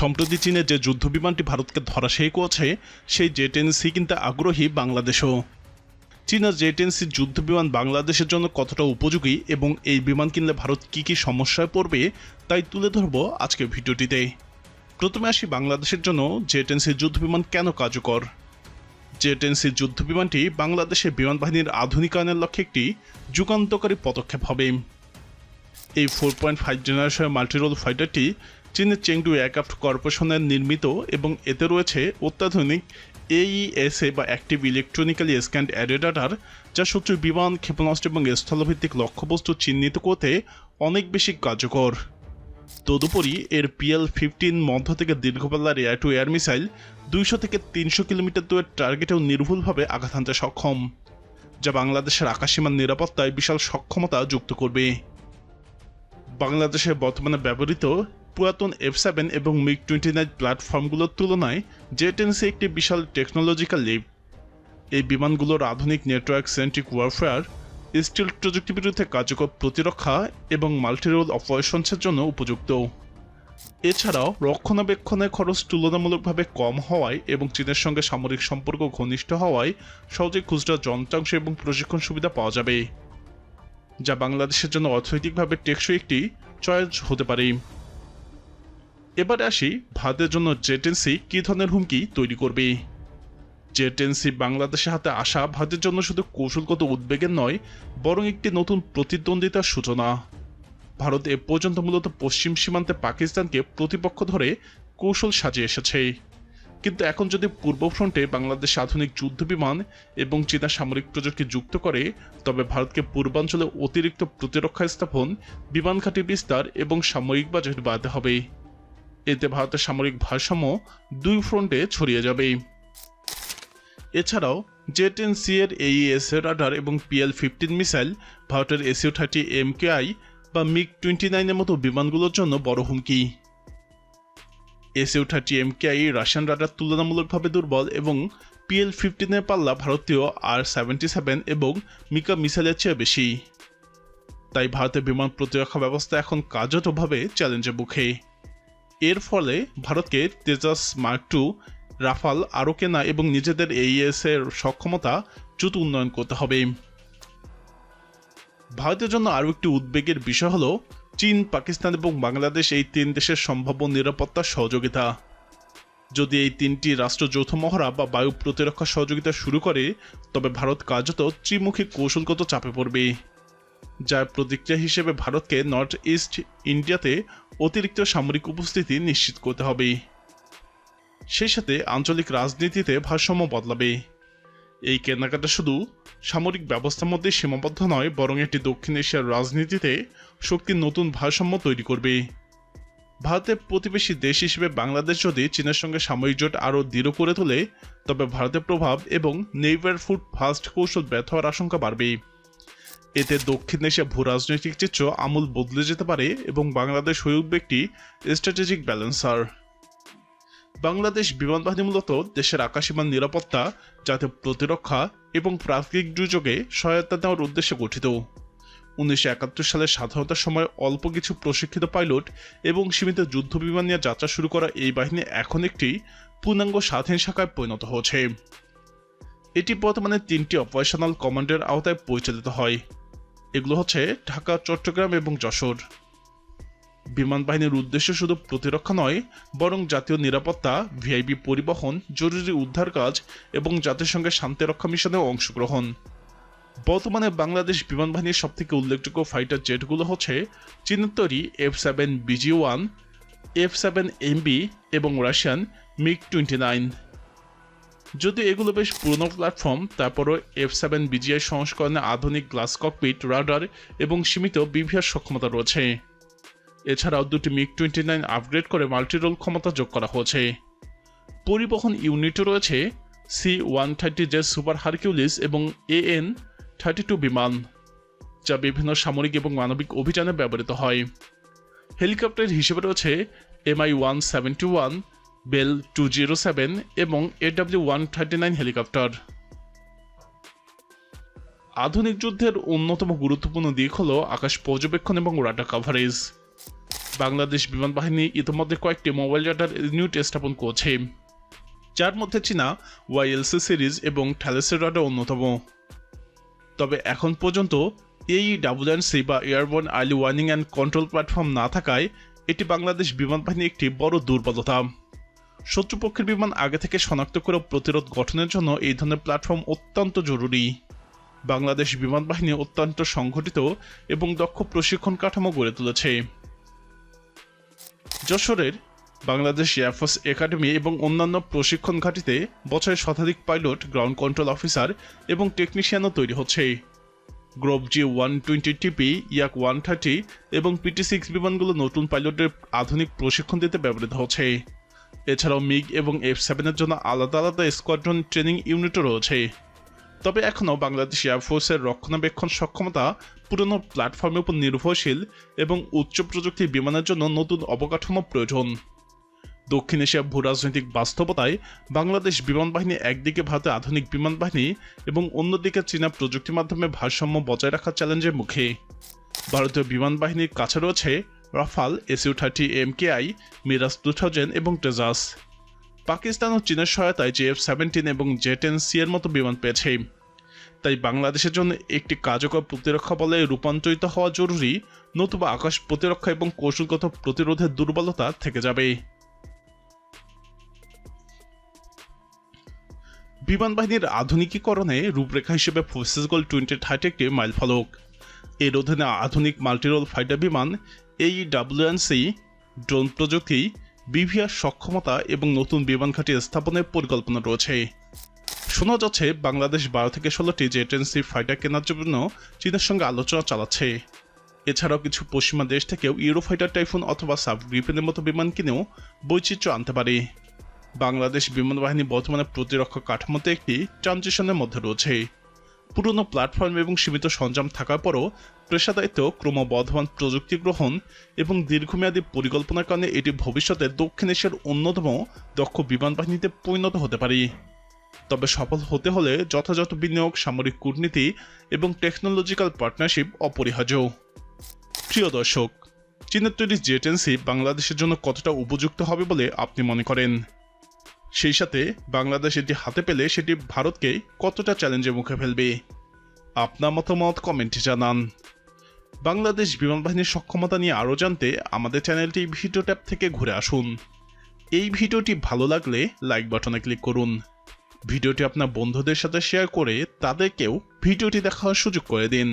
সম্প্রতি চীনে যে যুদ্ধ বিমানটি ভারতকে ধরাশায়ী করেছে সেই জে টেন সি কিনতে আগ্রহী বাংলাদেশও। চীনা যুদ্ধ বিমান বাংলাদেশের জন্য কতটা উপযোগী এবং এই বিমান কিনলে ভারত কী কী সমস্যায় পড়বে, তাই তুলে ধরবো আজকের ভিডিওটিতে। প্রথমে আসি বাংলাদেশের জন্য জে টেন সি যুদ্ধ বিমান কেন কার্যকর? জে টেন সি যুদ্ধ বিমানটি বাংলাদেশের বিমান বাহিনীর আধুনিকায়নের লক্ষ্যে একটি যুগান্তকারী পদক্ষেপ হবে। এই ফোর পয়েন্ট ফাইভ জেনারেশনের মাল্টিরোল ফাইটারটি চীনের চেংডু এয়ারক্রাফট কর্পোরেশনের নির্মিত এবং এতে রয়েছে অত্যাধুনিক এইএসএ বা অ্যাক্টিভ ইলেকট্রনিক্যালি স্ক্যান্ড অ্যারেডাটার যা শত্রুর বিমান, ক্ষেপণাস্ত্র এবং স্থলভিত্তিক লক্ষ্যবস্তু চিহ্নিত করতে অনেক বেশি কার্যকর। তদুপরি এর পিএল ফিফটিন মধ্য থেকে দীর্ঘপাল্লার এয়ার টু এয়ার মিসাইল দুইশো থেকে তিনশো কিলোমিটার দূরের টার্গেটেও নির্ভুলভাবে আঘাত হানতে সক্ষম, যা বাংলাদেশের আকাশসীমার নিরাপত্তায় বিশাল সক্ষমতা যুক্ত করবে। বাংলাদেশে বর্তমানে ব্যবহৃত পুরাতন এফ সেভেন এবং মিগ টোয়েন্টি নাইন প্ল্যাটফর্মগুলোর তুলনায় জেটেন্সি একটি বিশাল টেকনোলজিক্যাল লিপ এই বিমানগুলোর আধুনিক নেটওয়ার্ক সেন্ট্রিক ওয়ারফেয়ার স্টিল প্রযুক্তির বিরুদ্ধে কার্যকর প্রতিরক্ষা এবং মাল্টিরোল অপারেশনসের জন্য উপযুক্ত। এছাড়াও রক্ষণাবেক্ষণের খরচ তুলনামূলকভাবে কম হওয়ায় এবং চীনের সঙ্গে সামরিক সম্পর্ক ঘনিষ্ঠ হওয়ায় সহজে খুচরা যন্ত্রাংশ এবং প্রশিক্ষণ সুবিধা পাওয়া যাবে, যা বাংলাদেশের জন্য অর্থনৈতিকভাবে টেকসই একটি চয়েস হতে পারে। এবারে আসি ভারতের জন্য জেটেন্সি কী ধরনের হুমকি তৈরি করবে? জেটেন্সি বাংলাদেশের হাতে আসা ভারতের জন্য শুধু কৌশলগত উদ্বেগের নয়, বরং একটি নতুন প্রতিদ্বন্দ্বিতার সূচনা। ভারত এ পর্যন্ত মূলত পশ্চিম সীমান্তে পাকিস্তানকে প্রতিপক্ষ ধরে কৌশল সাজিয়ে এসেছে। কিন্তু এখন যদি পূর্ব ফ্রন্টে বাংলাদেশ আধুনিক যুদ্ধ বিমান এবং চীনা সামরিক প্রযুক্তি যুক্ত করে, তবে ভারতকে পূর্বাঞ্চলে অতিরিক্ত প্রতিরক্ষা স্থাপন, বিমান ঘাঁটি বিস্তার এবং সামরিক বাজেট বাড়াতে হবে। এতে ভারতের সামরিক ভারসাম্য দুই ফ্রন্টে ছড়িয়ে যাবে। এছাড়াও জেট এন সি এর এইএস রাডার এবং পিএল ফিফটিন মিসাইল ভারতের এসিও থার্টি এম আই বা মিগ টোয়েন্টি নাইনের মতো বিমানগুলোর জন্য বড় হুমকি। SEO thirty M I Russian radar তুলনামূলকভাবে দুর্বল এবং পিএল ফিফটিনের পাল্লা ভারতীয় আর সেভেন্টি সেভেন এবং মিকা মিসাইলের চেয়ে বেশি। তাই ভারতের বিমান প্রতিরক্ষা ব্যবস্থা এখন কার্যতভাবে চ্যালেঞ্জের মুখে। এর ফলে ভারতকে তেজাস মার্ক টু, রাফাল আরও কেনা এবং নিজেদের এইএস এর সক্ষমতা দ্রুত উন্নয়ন করতে হবে। ভারতের জন্য আরও একটি উদ্বেগের বিষয় হল চীন, পাকিস্তান এবং বাংলাদেশ এই তিন দেশের সম্ভাব্য নিরাপত্তা সহযোগিতা। যদি এই তিনটি রাষ্ট্র যৌথ মহড়া বা বায়ু প্রতিরক্ষা সহযোগিতা শুরু করে, তবে ভারত কার্যত ত্রিমুখী কৌশলগত চাপে পড়বে। যার প্রতিক্রিয়া হিসেবে ভারতকে নর্থ ইস্ট ইন্ডিয়াতে অতিরিক্ত সামরিক উপস্থিতি নিশ্চিত করতে হবে। সেই সাথে আঞ্চলিক রাজনীতিতে ভারসাম্য বদলাবে। এই কেনাকাটা শুধু সামরিক ব্যবস্থার মধ্যে সীমাবদ্ধ নয়, বরং এটি দক্ষিণ এশিয়ার রাজনীতিতে শক্তির নতুন ভারসাম্য তৈরি করবে। ভারতের প্রতিবেশী দেশ হিসেবে বাংলাদেশ যদি চীনের সঙ্গে সামরিক জোট আরও দৃঢ় করে তোলে, তবে ভারতের প্রভাব এবং নেইবার ফুড ফাস্ট কৌশল ব্যর্থ হওয়ার আশঙ্কা বাড়বে এতে দক্ষিণ এশিয়া ভূ রাজনৈতিক চিত্র আমূল বদলে যেতে পারে এবং বাংলাদেশ হয়ে উঠবে একটি স্ট্র্যাটেজিক ব্যালেন্সার বাংলাদেশ বিমান বাহিনী মূলত দেশের আকাশীমান নিরাপত্তা জাতীয় প্রতিরক্ষা এবং প্রাকৃতিক দুর্যোগে সহায়তা দেওয়ার উদ্দেশ্যে গঠিত। উনিশশো একাত্তর সালের স্বাধীনতার সময় অল্প কিছু প্রশিক্ষিত পাইলট এবং সীমিত যুদ্ধ বিমান নিয়ে যাত্রা শুরু করা এই বাহিনী এখন একটি পূর্ণাঙ্গ স্বাধীন শাখায় পরিণত হয়েছে। এটি বর্তমানে তিনটি অপারেশনাল কমান্ডের আওতায় পরিচালিত হয়। এগুলো হচ্ছে ঢাকা, চট্টগ্রাম এবং যশোর। বিমান বাহিনীর উদ্দেশ্য শুধু প্রতিরক্ষা নয়, বরং জাতীয় নিরাপত্তা, ভিআইপি পরিবহন, জরুরি উদ্ধার কাজ এবং জাতিসংঘের শান্তিরক্ষা মিশনেও অংশগ্রহণ। বর্তমানে বাংলাদেশ বিমান বাহিনীর সবথেকে উল্লেখযোগ্য ফাইটার জেটগুলো হচ্ছে চীনের F seven B G, F seven M B Russian MiG twenty nine. যদি এগুলো বেশ পুরনো প্ল্যাটফর্ম তারপরও এফ সেভেন বিজিআই সংস্করণে আধুনিক গ্লাস ককপিট রাডার এবং সীমিত বিভিআর সক্ষমতা রয়েছে। এছাড়াও দুটি মিগ টোয়েন্টি নাইন আপগ্রেড করে মাল্টিরোল ক্ষমতা যোগ করা হয়েছে। পরিবহন ইউনিটও রয়েছে C one thirty J super Hercules এবং এ এন থার্টি টু বিমান, যা বিভিন্ন সামরিক এবং মানবিক অভিযানে ব্যবহৃত হয়। হেলিকপ্টার হিসেবে রয়েছে MI one seventy one Bell two zero seven এবং AW one thirty nine helicopter. আধুনিক যুদ্ধের অন্যতম গুরুত্বপূর্ণ দিক হল আকাশ পর্যবেক্ষণ এবং রাডার কাভারেজ। বাংলাদেশ বিমান বাহিনী ইতিমধ্যে কয়েকটি মোবাইল ডাটার ইউনিট স্থাপন করছে, যার মধ্যে চীনা ওয়াইএলসি সিরিজ এবং থ্যালেসের রাডার অন্যতম। তবে এখন পর্যন্ত এই ডাব্লিউএনসি বা airborne early warning and control platform না থাকায় এটি বাংলাদেশ বিমান বাহিনীর একটি বড় দুর্বলতা। শত্রুপক্ষের বিমান আগে থেকে শনাক্ত করে প্রতিরোধ গঠনের জন্য এই ধরনের প্ল্যাটফর্ম অত্যন্ত জরুরি। বাংলাদেশ বিমান বাহিনী অত্যন্ত সংগঠিত এবং দক্ষ প্রশিক্ষণ কাঠামো গড়ে তুলেছে। যশোরের বাংলাদেশ এয়ারফোর্স একাডেমি এবং অন্যান্য প্রশিক্ষণ ঘাঁটিতে বছরে শতাধিক পাইলট গ্রাউন্ড কন্ট্রোল অফিসার এবং টেকনিশিয়ানও তৈরি হচ্ছে। Grob G one twenty TP Yak one thirty এবং পিটি সিক্স বিমানগুলো নতুন পাইলটের আধুনিক প্রশিক্ষণ দিতে ব্যবহৃত হচ্ছে। এছাড়াও মিগ এবং এফ সেভেনের জন্য আলাদা আলাদা স্কোয়াড্রন ট্রেনিং ইউনিটও রয়েছে। তবে এখনও বাংলাদেশ এয়ারফোর্সের রক্ষণাবেক্ষণ সক্ষমতা পুরনো প্ল্যাটফর্মের উপর নির্ভরশীল এবং উচ্চ প্রযুক্তির বিমানের জন্য নতুন অবকাঠামো প্রয়োজন। দক্ষিণ এশিয়ার ভূরাজনৈতিক বাস্তবতায় বাংলাদেশ বিমান বাহিনী একদিকে ভারতের আধুনিক বিমান বাহিনী এবং অন্যদিকে চীনা প্রযুক্তির মাধ্যমে ভারসাম্য বজায় রাখার চ্যালেঞ্জের মুখে। ভারতীয় বিমান বাহিনীর কাছে রয়েছে Rafale SU thirty M K I, Mirage two thousand এবং টেজাস পাকিস্তান ও চীনের সহায়তায় জেএফ সেভেন্টিন এবং জে টেন সি এর মতো বিমান পেয়েছে। তাই বাংলাদেশের জন্য একটি কার্যকর প্রতিরক্ষা বলে রূপান্তরিত হওয়া জরুরি, নতুবা আকাশ প্রতিরক্ষা এবং কৌশলগত প্রতিরোধের দুর্বলতা থেকে যাবে। বিমান বাহিনীর আধুনিকীকরণে রূপরেখা হিসেবে ফোর্সেস গোল টোয়েন্টি থার্টি একটি মাইল ফলক এর অধীনে আধুনিক মাল্টিরোল ফাইটার বিমান এই ডাব্লিউএনসি ড্রোন প্রযুক্তি, বিভিআর সক্ষমতা এবং নতুন বিমান ঘাঁটি স্থাপনের পরিকল্পনা রয়েছে। শোনা যাচ্ছে বাংলাদেশ বারো থেকে ষোলোটি জেট এনসি ফাইটার কেনার জন্য চীনের সঙ্গে আলোচনা চালাচ্ছে। এছাড়াও কিছু পশ্চিমা দেশ থেকেও ইউরো ফাইটার টাইফুন অথবা সাব গ্রিপেনের মতো বিমান কিনেও বৈচিত্র্য আনতে পারে। বাংলাদেশ বিমান বাহিনী বর্তমানে প্রতিরক্ষা কাঠামোতে একটি ট্রানজিশনের মধ্যে রয়েছে। পুরনো প্ল্যাটফর্ম এবং সীমিত সরঞ্জাম থাকার পরও পেশাদায়িত্ব ক্রমবর্ধমান প্রযুক্তি গ্রহণ এবং দীর্ঘমেয়াদী পরিকল্পনার কারণে এটি ভবিষ্যতে দক্ষিণ এশিয়ার অন্যতম দক্ষ বিমান বাহিনীতে পরিণত হতে পারে। তবে সফল হতে হলে যথাযথ বিনিয়োগ, সামরিক কূটনীতি এবং টেকনোলজিক্যাল পার্টনারশিপ অপরিহার্য। প্রিয় দর্শক, চীনের তৈরি জেটেন্সি বাংলাদেশের জন্য কতটা উপযুক্ত হবে বলে আপনি মনে করেন? সেই সাথে বাংলাদেশ এটি হাতে পেলে সেটি ভারতকে কতটা চ্যালেঞ্জের মুখে ফেলবে? আপনার মতামত কমেন্টে জানান। বাংলাদেশ বিমান বাহিনীর সক্ষমতা নিয়ে আরও জানতে আমাদের চ্যানেলটি ভিডিও ট্যাব থেকে ঘুরে আসুন। এই ভিডিওটি ভালো লাগলে লাইক বাটনে ক্লিক করুন। ভিডিওটি আপনার বন্ধুদের সাথে শেয়ার করে তাদেরকেও ভিডিওটি দেখার সুযোগ করে দিন।